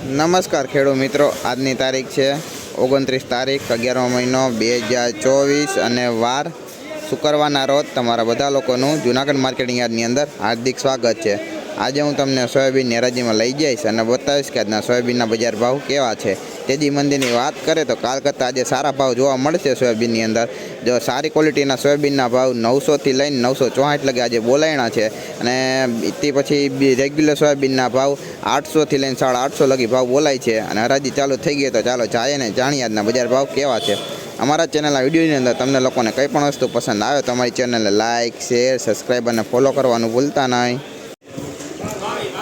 નમસ્કાર ખેડૂત મિત્રો, આજની તારીખ છે ઓગણત્રીસ તારીખ, અગિયારમો મહિનો બે હજાર ચોવીસ અને વાર શુક્રવારના રોજ તમારા બધા લોકોનું જુનાગઢ માર્કેટિંગ યાર્ડની અંદર હાર્દિક સ્વાગત છે. આજે હું તમને સોયાબીન હેરાજીમાં લઈ જઈશ અને બતાવીશ કે આજના સોયાબીનના બજાર ભાવ કેવા છે. તેજી મંદિરની વાત કરે તો કાલ કરતાં આજે સારા ભાવ જોવા મળશે સોયાબીનની અંદર. જો સારી ક્વોલિટીના સોયાબીનના ભાવ નવસોથી લઈને નવસો ચોસઠ લગે આજે બોલાયણા છે. અને તે પછી રેગ્યુલર સોયાબીનના ભાવ આઠસોથી લઈને સાડા આઠસો લગી ભાવ બોલાય છે. અને હરાજી ચાલુ થઈ ગઈ તો ચાલો જાય ને જાણીએ આજના બજાર ભાવ કેવા છે. અમારા ચેનલના વિડીયોની અંદર તમને લોકોને કંઈ પણ વસ્તુ પસંદ આવે તો અમારી ચેનલને લાઇક શેર, સબસ્ક્રાઈબ અને ફોલો કરવાનું ભૂલતા નહીં.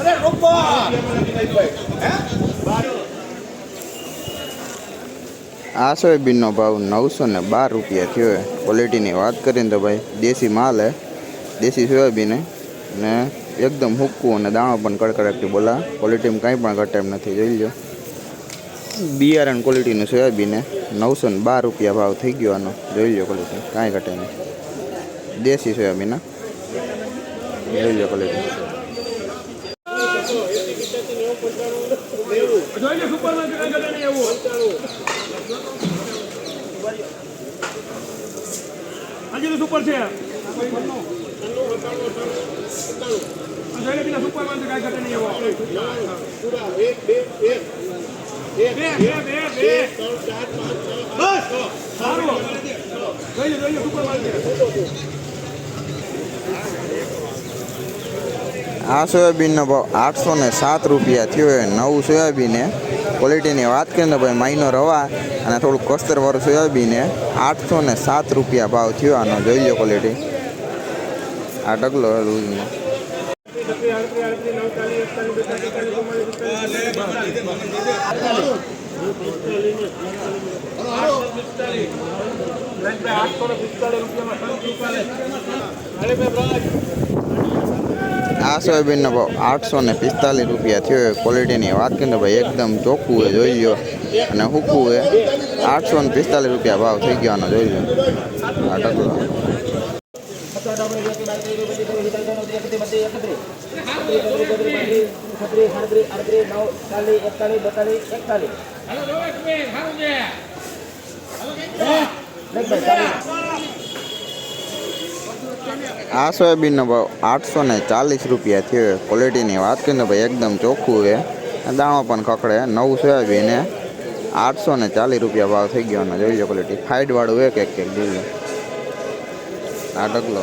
અરે રોકો આ સોયાબીનનો ભાવ નવસો ને બાર રૂપિયા થયો છે. ક્વોલિટીની વાત કરીએ ને તો ભાઈ, દેશી માલ હે, દેશી સોયાબીન હે, ને એકદમ હુક્કું અને દાણો પણ કડકડાટી બોલા. ક્વોલિટીમાં કાંઈ પણ ઘટે એમ નથી, જોઈ લો બિયારણ ક્વોલિટીનું સોયાબીન હે, નવસો ને બાર રૂપિયા ભાવ થઈ ગયો આનો. જોઈ લો ક્વોલિટી કાંઈ ઘટે નહીં. દેશી સોયાબીન જોઈ લો ક્વોલિટી સુપર છે સુપરમાં કઈ ઘટે નહીં એવો બસ સારું જોઈ લે જોઈ લે સુપરમાં આ સોયાબીનનો ભાવ આઠસો ને સાત રૂપિયા થયો એ નવું સોયાબીન ક્વોલિટીની વાત કરીએ ને ભાઈ માઇનો રવા અને થોડુંક કસ્તરવાળું સોયાબીન આઠસો ને સાત રૂપિયા ભાવ થયો આનો જોઈ લો ક્વોલિટી આ ડગલો હે રૂજનો આ સોયાબીનનો ભાવ આઠસો ને પિસ્તાલીસ રૂપિયા થયો ક્વોલિટીની વાત કરીને ભાઈ એકદમ ચોખ્ખું એ જોઈ લો અને હૂકું એ આઠસો ને પિસ્તાલીસ રૂપિયા ભાવ થઈ ગયો જોઈ લો આ ડગલો આ સોયાબીનનો ભાવ આઠસો ને ચાલીસ રૂપિયા થયો છે. ક્વોલિટીની વાત કરીએ ને ભાઈ એકદમ ચોખ્ખું છે. દાણો પણ ખકડે નવું સોયાબીન છે. આઠસો ને ચાલીસ રૂપિયા ભાવ થઈ ગયો આનો જોઈ લો ક્વોલિટી ફાઇટવાળું એક એક એક જોઈ લો. આ ડગલો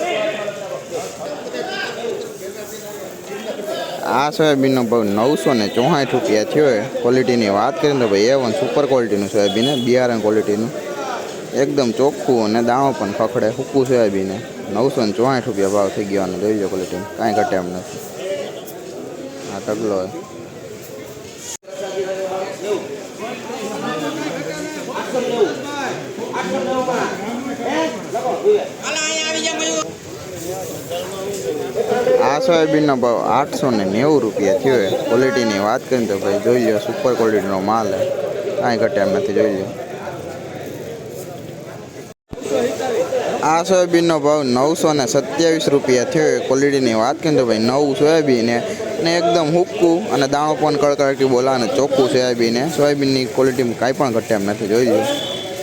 આ સોયાબીનનો ભાવ નવસો ને ચોસાઠ રૂપિયા થયો હોય ક્વોલિટીની વાત કરીએ તો ભાઈ એ વન સુપર ક્વોલિટીનું સોયાબીન બિયારણ ક્વોલિટીનું એકદમ ચોખ્ખું અને દાણો પણ ખખડે સૂકું સોયાબીન નવસો ને ચોસાઠ રૂપિયા ભાવ થઈ ગયો જોઈ લો ક્વોલિટી કાંઈ ઘટે એમ નથી. આ ટગલો છે. સોયાબીનનો ભાવ આઠસો ને નેવું રૂપિયા થયો હોય ક્વોલિટીની વાત કરીને તો ભાઈ જોઈ લો સુપર ક્વોલિટીનો માલ છે. કાંઈ ઘટે એમ નથી, જોઈ લો આ સોયાબીનનો ભાવ નવસો ને સત્યાવીસ રૂપિયા થયો હોય ક્વોલિટીની વાત કરીને તો ભાઈ નવું સોયાબીન એ ને એકદમ હુક્કું અને દાણો પણ કડકડકી બોલા ચોખ્ખું સોયાબીન છે. સોયાબીનની ક્વોલિટીમાં કાંઈ પણ ઘટે નથી, જોઈ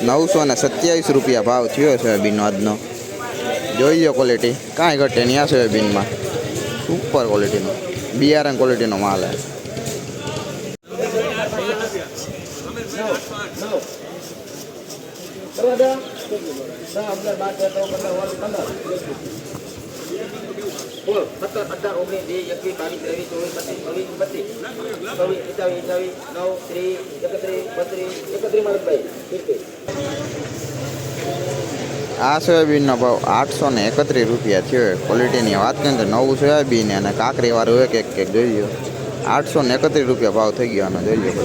લો નવસો ને સત્યાવીસ રૂપિયા ભાવ થયો સોયાબીનનો આજનો. જોઈ લો ક્વોલિટી કાંઈ ઘટે નહીં આ સોયાબીનમાં. સુપર ક્વોલિટીનો બિયારણ ક્વોલિટીનો માલ છે બોલ સત્તર અઢાર ઓગણીસ વીસ એકવીસ બાવીસ ત્રેવીસ ચોવીસ પચીસ છવ્વીસ પચીસ છવ્વીસ અઠાવીસ અઠાવીસ નવ ત્રીસ એકત્રીસ બત્રીસ એકત્રીસ માણસભાઈ ફિફ્ટી આ સોયાબીનનો ભાવ આઠસો ને એકત્રીસ રૂપિયા થયો ક્વોલિટીની વાત કરીએ તો નવું સોયાબીન અને કાંકરીવાળું એક એક એક જોઈ લો આઠસો ને એકત્રીસ રૂપિયા ભાવ થઈ ગયો આનો, જોઈ લો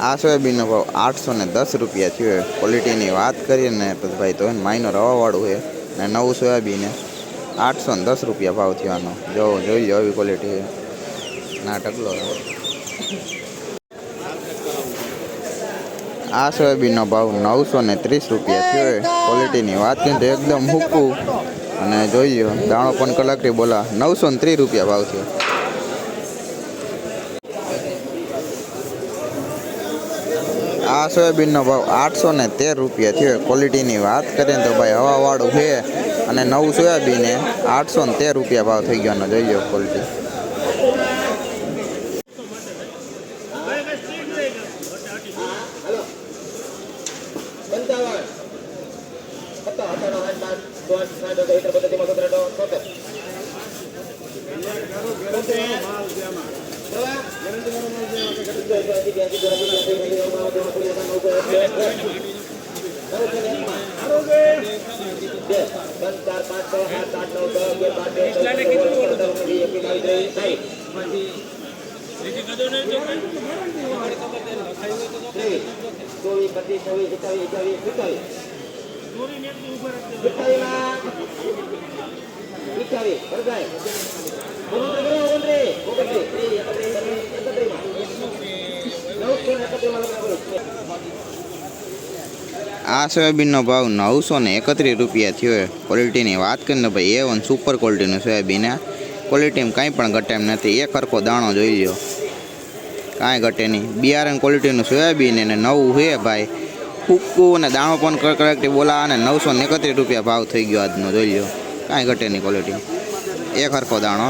આ સોયાબીનનો ભાવ આઠસો ને દસ રૂપિયા થયો ક્વોલિટીની વાત કરીએ ને તો ભાઈ તો માઇનો રવાવાળું છે ને નવું સોયાબીન આઠસો ને દસ રૂપિયા ભાવ થયો આનો. જો, જોઈ લો આવી ક્વોલિટી ના ટકલો. આ સોયાબીનનો ભાવ નવસો ને ત્રીસ રૂપિયા થયો ક્વોલિટીની વાત કરીએ તો એકદમ હૂકું અને જોઈ લો દાણો પણ કલાકથી બોલા, નવસો ને ત્રીસ રૂપિયા ભાવ થયો આ સોયાબીનનો ભાવ આઠસો ને તેર રૂપિયા થયો ક્વોલિટીની વાત કરીએ તો ભાઈ હવાવાળું છે. અને નવું સોયાબીને આઠસો ને તેર રૂપિયા ભાવ થઈ ગયો જોઈ લો ક્વોલિટી ચોવીસ પચીસ છવ્વીસ સત્તાવીસ અઠાવીસ અઠાવીસ આ સોયાબીનનો ભાવ નવસો ને એકત્રીસ રૂપિયા થયો ક્વોલિટીની વાત કરીને ભાઈ એ વન સુપર ક્વોલિટીનું સોયાબીન ક્વોલિટીમાં કાંઈ પણ ઘટે એમ નથી. એક હરખો દાણો જોઈ લો કાંઈ ઘટે નહીં. બિયારણ ક્વોલિટીનું સોયાબીન એને નવું છે ભાઈ. ફૂક્કું અને દાણો પણ કડકડી બોલા અને નવસો ને એકત્રીસ રૂપિયા ભાવ થઈ ગયો આજનો, જોઈ લો કાંઈ ઘટેની ક્વોલિટી એક હરખો દાણો